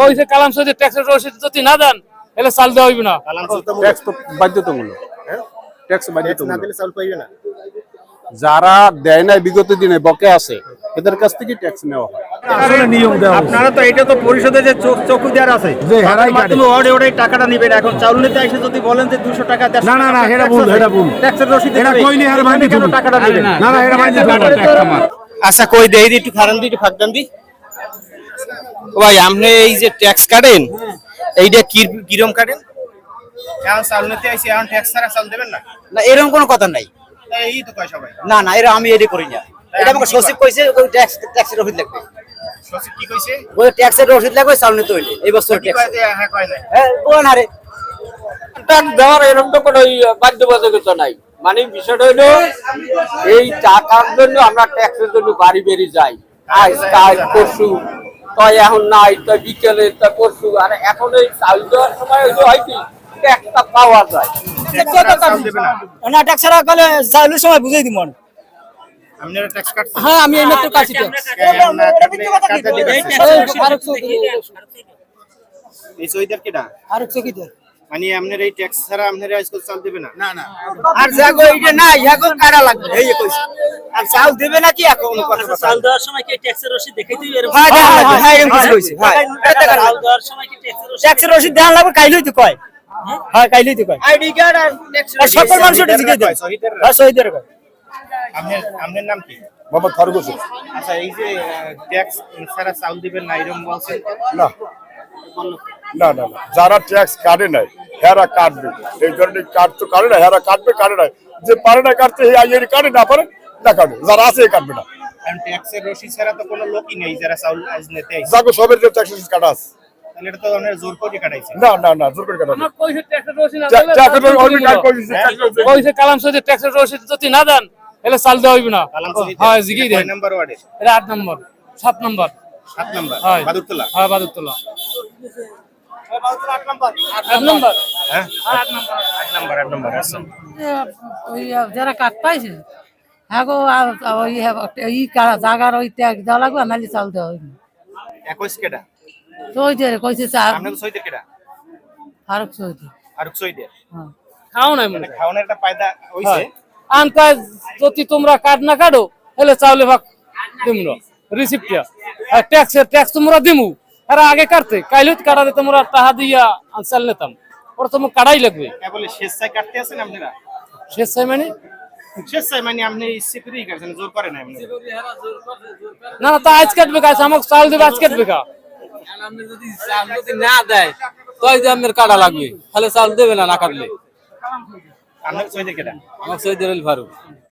কইছে কালাম ট্যাক্সের রসিদ যদি না দেন তাহলে চাল দেওয়া হইবে না। ট্যাক্স তো বাধ্যতামূলক। হ্যাঁ? ট্যাক্স না বাধ্যতামূলক। দিলে চাউল পাইবে না। যারা দেয় নাই বিগত দিনে বকে আছে এদের কাছ থেকে ট্যাক্স নেওয়া হয়। আসলে নিয়ম দেওয়া আপনারা তো এটা তো পরিষদে যে চোখ- দেওয়ার আছে। যে হেরাই কাটে। মাধ্যমে ওরে ওরে টাকাটা নিবেন। এখন চাউল নিতে এসে যদি বলেন যে দুশো টাকা দেড়শো না, না, না, এটা ভুল, এটা ভুল। ট্যাক্সের রসিদ এটা কইলে হবে। আর মাইনে কেন দিবো। টাকাটা দিবেন? না না এটা মাইনে আচ্ছা কই দেই দি একটু খারান দি একটু ফাঁক দেন দি। ভাই আপনি এই যে ট্যাক্স কাটেন এইটা কি কিরম কাটেন? না? না এরকম কোনো কথা নাই। এই তো কয় সবাই। না না এরা আমি এটা করি না। এটা আমাকে সচিব কইছে ওই ট্যাক্স ট্যাক্সের রসিদ লাগবে। সচিব কি কইছে? ওই ট্যাক্সের রসিদ লাগবে নিতে হইলে এই বছর কি ট্যাক্স হ্যাঁ কয় না হ্যাঁ বলেন আরে ট্যাক্স দেওয়ার এরকম তো কোনো বাধ্যবাধকতা নাই। মানে বিষয়টা হলো এই টাকার জন্য আমরা ট্যাক্সের জন্য বাড়ি বেরিয়ে যাই। আজ কাল পরশু তাই এখন নাই তাই বিকেলে তা পরশু আর এখন এই চাল দেওয়ার সময় ওই যে হয় কি একটা পাওয়া যায়। না। ট্যাক্স ছাড়া গেলে চাইলের সময় বুঝাই দিব হ্যাঁ আমি এই মাত্র কাছি না? কাটলে মানে আপনার এই ট্যাক্স ছাড়া আপনারা আজকাল চাল দেবে না? না না। আর জাগো এইটা না ইয়াগো কারা লাগবে? এই কইছে। আর চাল দেবে নাকি এখন কথা আচ্ছা, চাল দেওয়ার সময় কি ট্যাক্সের রসিদ দেখাইতে এরকম হ্যাঁ হ্যাঁ? হ্যাঁ, হ্যাঁ এরকম কিছু কইছে। হ্যাঁ। চাল দেওয়ার সময় কি ট্যাক্সের রসিদ ট্যাক্সের রসিদ দেওয়া লাগবে কাইলই তো কয়। হ্যাঁ? কাইলই তো কয়। আইডি কার্ড আর সকল জিজ্ঞেস দেন। হ্যাঁ শহীদের কয় আপনার আপনার নাম কি? মোহাম্মদ ফারুক আচ্ছা এই যে ট্যাক্স ছাড়া চাউল দিবেন না এরকম বলছেন। না। না না না। যারা ট্যাক্স কাটে নাই হেরা কাটবে। এই ধরনের কাট তো কাটে না হেরা কাটবে কাটে নাই যে পারে না কাটতে এই আইয়ের কাটে না পারে না কাটবে যারা আছে কাটবে না। ট্যাক্সের ছাড়া তো কোনো লোকই নেই যারা চাউল আজ নিতে আইছে সবের যে ট্যাক্স কাটা আছে। এটা তো আপনার জোর করে কাটাইছে। না না না জোর করে কাটা আমার কইছে ট্যাক্সের রসিদ না যা- দিলে যা চাল করে দিতে অলরেডি হইবে কাট না। করে দিছে, tax করে দিছে। কইছে কালাম ট্যাক্সের রসিদ যদি না দেন তাহলে চাল দেওয়া হইবে না। হ্যাঁ জিগি দেন। এটা আট নম্বর সাত নম্বর। সাত নাম্বার হয়। বাদুরতলা? হ্যাঁ বাদুরতলা। আট নম্বর। হ্যাঁ আট নম্বর। আট নাম্বার আট নাম্বার আচ্ছা ওই যারা কাট পাইছে হ্যাঁ গো ওই হ্যাঁ, ই জাগার ওই ট্যাগ দেওয়া লাগবে নালি চাল দেওয়া হইবে। একুশ কেটা ওই যে কইছে চা আপনার সইদের কেটা ফারুক চৌধুরী আর সইদের হ্যাঁ। খাও নাই মনে মানে খাওয়ানোর একটা ফায়দা হইছে। আনতা যদি তোমরা কাট না কাটো তাহলে চাউলে ভাগ দিমু রিসিপ্টটা আর ট্যাক্স ট্যাক্স তোমরা দিমু। আর আগে কাটতে। কাইলে কাটাতে তোমরা টাকা দিয়া নিতাম। ওরা কাড়াই কাটাই লাগবে। বলে স্বেচ্ছায় কাটতে আছেন আপনারা? শেষ মানে? স্বেচ্ছায় মানে আপনি ইচ্ছে করেই কাটছেন জোর করে না আপনি না না তা আজ কাটবে কাজ আমাকে চাল দেবে আজ কাটবে কা যদি চাল যদি না দেয় তাই যে আমার কাটা লাগবে তাহলে চাল দেবে না না কাটলে। আমার সৈয়দ ফারুক।